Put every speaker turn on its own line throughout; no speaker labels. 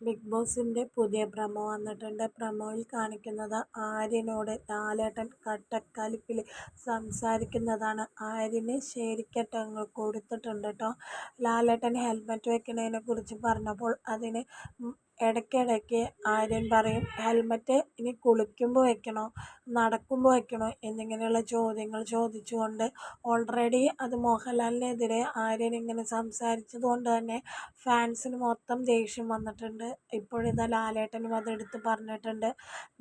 Big ബോസിന്റെ പുതിയ promo വന്നിട്ടുണ്ട് പ്രമോയിൽ കാണിക്കുന്നത് ആര്യനോട് ലാലേട്ടൻ കട്ടക്കലിപ്പിൽ സംസാരിക്കുന്നതാണ്. ആര്യന് ശരിക്കട്ടങ്ങൾ കൊടുത്തിട്ടുണ്ട് കേട്ടോ ലാലേട്ടൻ ഹെൽമെറ്റ് വെക്കുന്നതിനെ കുറിച്ച് പറഞ്ഞപ്പോൾ അതിന് ഇടയ്ക്കിടയ്ക്ക് ആര്യൻ പറയും ഹെൽമറ്റ് ഇനി കുളിക്കുമ്പോൾ വെക്കണോ? നടക്കുമ്പോൾ വെക്കണോ? എന്നിങ്ങനെയുള്ള ചോദ്യങ്ങൾ ചോദിച്ചുകൊണ്ട് ഓൾറെഡി അത് മോഹൻലാലിനെതിരെ ആര്യൻ ഇങ്ങനെ സംസാരിച്ചത് കൊണ്ട് തന്നെ ഫാൻസിന് മൊത്തം ദേഷ്യം വന്നിട്ടുണ്ട്. ഇപ്പോഴിതാ ലാലേട്ടനും അതെടുത്ത് പറഞ്ഞിട്ടുണ്ട്.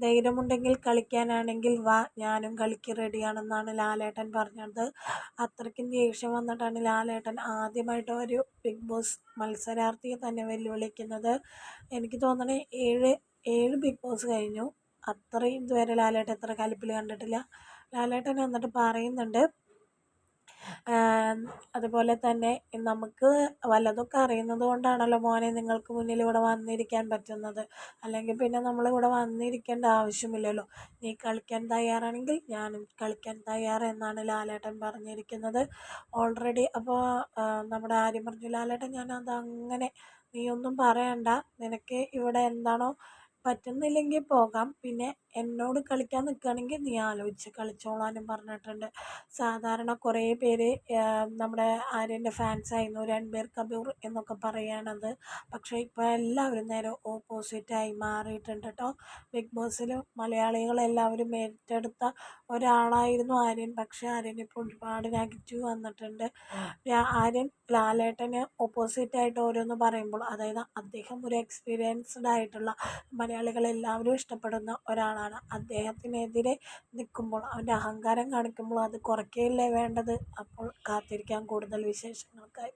ധൈര്യമുണ്ടെങ്കിൽ കളിക്കാനാണെങ്കിൽ വാ ഞാനും കളിക്ക് റെഡിയാണെന്നാണ് ലാലേട്ടൻ പറഞ്ഞത്. അത്രയ്ക്കും ദേഷ്യം വന്നിട്ടാണ് ലാലേട്ടൻ ആദ്യമായിട്ട് ഒരു ബിഗ് ബോസ് മത്സരാർത്ഥിയെ തന്നെ വെല്ലുവിളിക്കുന്നത്. എനിക്ക് തോന്നണേ ഏഴ് ഏഴ് ബിഗ് ബോസ് കഴിഞ്ഞു. അത്രയും ഇതുവരെ ലാലേട്ടൻ ഇത്ര കലിപ്പിൽ കണ്ടിട്ടില്ല. ലാലേട്ടൻ എന്നിട്ട് പറയുന്നുണ്ട് അതുപോലെ തന്നെ നമുക്ക് വല്ലതൊക്കെ അറിയുന്നത് കൊണ്ടാണല്ലോ മോനെ നിങ്ങൾക്ക് മുന്നിൽ ഇവിടെ വന്നിരിക്കാൻ പറ്റുന്നത്. അല്ലെങ്കിൽ പിന്നെ നമ്മൾ നമ്മളിവിടെ വന്നിരിക്കേണ്ട ആവശ്യമില്ലല്ലോ. നീ കളിക്കാൻ തയ്യാറാണെങ്കിൽ ഞാനും കളിക്കാൻ തയ്യാറെന്നാണ് ലാലേട്ടൻ പറഞ്ഞിരിക്കുന്നത്. ഓൾറെഡി അപ്പോൾ നമ്മുടെ ആര്യം പറഞ്ഞു ലാലേട്ടൻ ഞാനത് നീ ഒന്നും പറയണ്ട. നിനക്ക് ഇവിടെ എന്താണോ പറ്റുന്നില്ലെങ്കിൽ പോകാം. പിന്നെ എന്നോട് കളിക്കാൻ നിൽക്കുകയാണെങ്കിൽ നീ ആലോചിച്ച് കളിച്ചോളാനും പറഞ്ഞിട്ടുണ്ട്. സാധാരണ കുറേ പേര് നമ്മുടെ ആര്യന്റെ ഫാൻസ് ആയിരുന്നു. രൺബീർ കപൂർ എന്നൊക്കെ പറയുകയാണത് പക്ഷേ ഇപ്പോൾ എല്ലാവരും നേരെ ഓപ്പോസിറ്റായി മാറിയിട്ടുണ്ട് കേട്ടോ. ബിഗ് ബോസിൽ മലയാളികളെല്ലാവരും ഏറ്റെടുത്ത ഒരാളായിരുന്നു ആര്യൻ. പക്ഷേ ആര്യൻ ഇപ്പോൾ ഒരുപാട് നെഗറ്റീവ് വന്നിട്ടുണ്ട്. ആര്യൻ ലാലേട്ടന് ഓപ്പോസിറ്റായിട്ട് ഓരോന്ന് പറയുമ്പോൾ അതായത് അദ്ദേഹം ഒരു എക്സ്പീരിയൻസ്ഡ് ആയിട്ടുള്ള മലയാളികളെല്ലാവരും ഇഷ്ടപ്പെടുന്ന ഒരാളാണ്. അദ്ദേഹത്തിനെതിരെ നിൽക്കുമ്പോൾ അവന്റെ അഹങ്കാരം കാണിക്കുമ്പോൾ അത് കുറയ്ക്കുകയല്ലേ വേണ്ടത്? അപ്പോൾ കാത്തിരിക്കാം കൂടുതൽ വിശേഷങ്ങൾക്കായി.